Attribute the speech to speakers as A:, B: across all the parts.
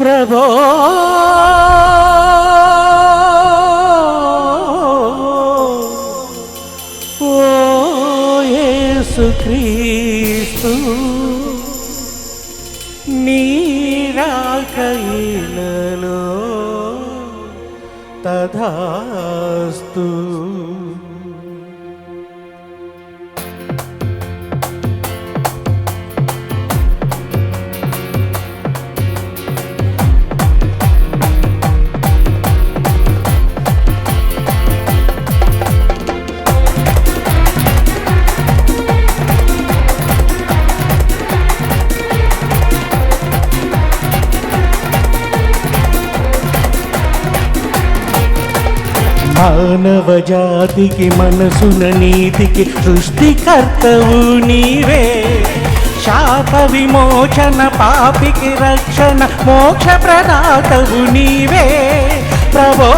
A: ప్రభో క్రీస్తు నీరాకైలలో తధాస్తు. మానవ జాతికి మనసున నీతికి సృష్టికర్తవు నీవే. శాప విమోచన పాపికి రక్షణ మోక్ష ప్రదాతవు నీవే. ప్రభో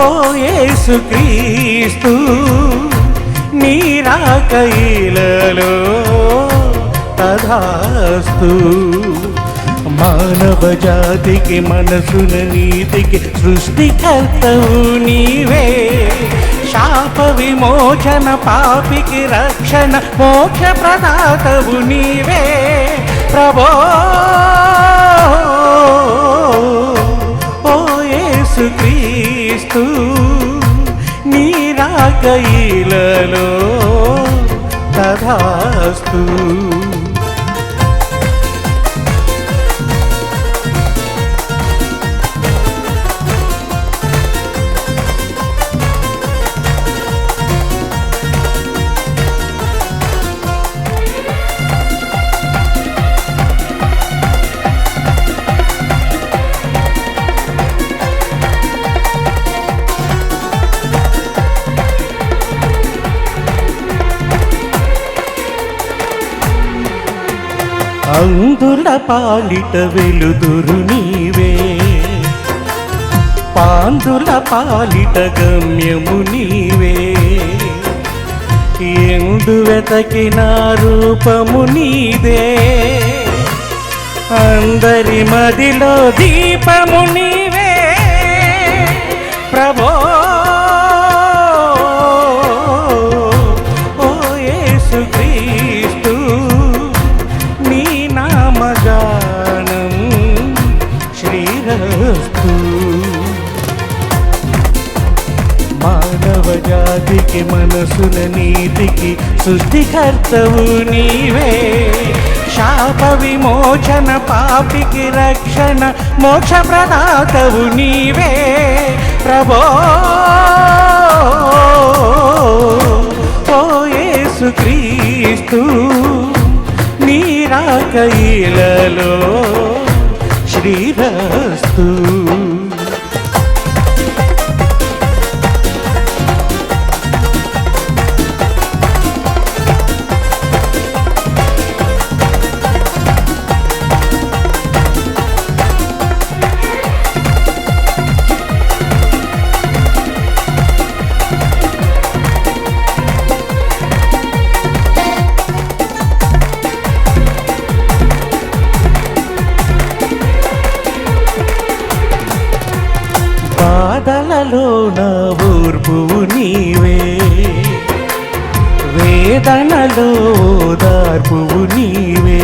A: ఓ యేసుక్రీస్తు నీరాకైలలో తధాస్తు. మానవ జాతికి మనసున నీతికి సృష్టికర్తవు నీవే. శాప విమోచన పాపికి రక్షణ మోక్ష ప్రదాతవు నీవే. ప్రభో ఓ యేసుక్రీస్తు నీరాకైలలో తధాస్తు. అంధుల పాలిట వెలుదురు నీవే. పాందుల పాలిట గమ్యము నీవే. ఎందు వెతకిన రూపము నీదే. అందరి మదిలో దీపము నీవే. ప్రభో జాతికి మనసుల నీతికి సృష్టికర్తవు నీవే. శాప విమోచన పాపికి రక్షణ మోక్ష ప్రదాతవు నీవే. ప్రభో ఓ యేసుక్రీస్తు నీరాకైలలో శ్రీరస్తూ. బాధలలో నా ఊర్పువు నీవే. వేదనలో దార్పువు నీవే.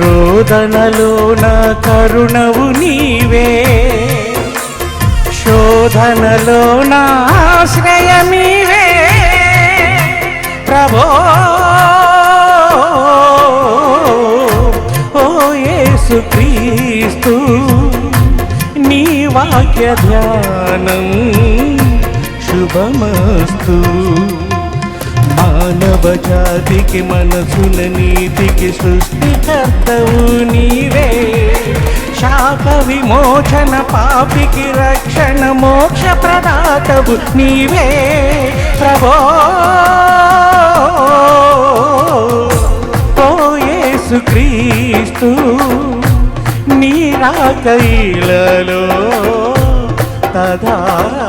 A: రోదనలో నా కరుణవు నీవే. శోధనలో నా ఆశ్రయమీవే ప్రభో ఓ యేసు క్రీ వాక్య ధ్యానం. శుభమస్తు. మానవ జాతికి మనసుల నీతికి సృష్టికర్తవు నీవే. శాప విమోచన పాపికి రక్షణ మోక్ష ప్రదాతవు నీవే. ప్రభో క్రీస్తు యేసుక్రీస్తు నీరాకైలలో ধারা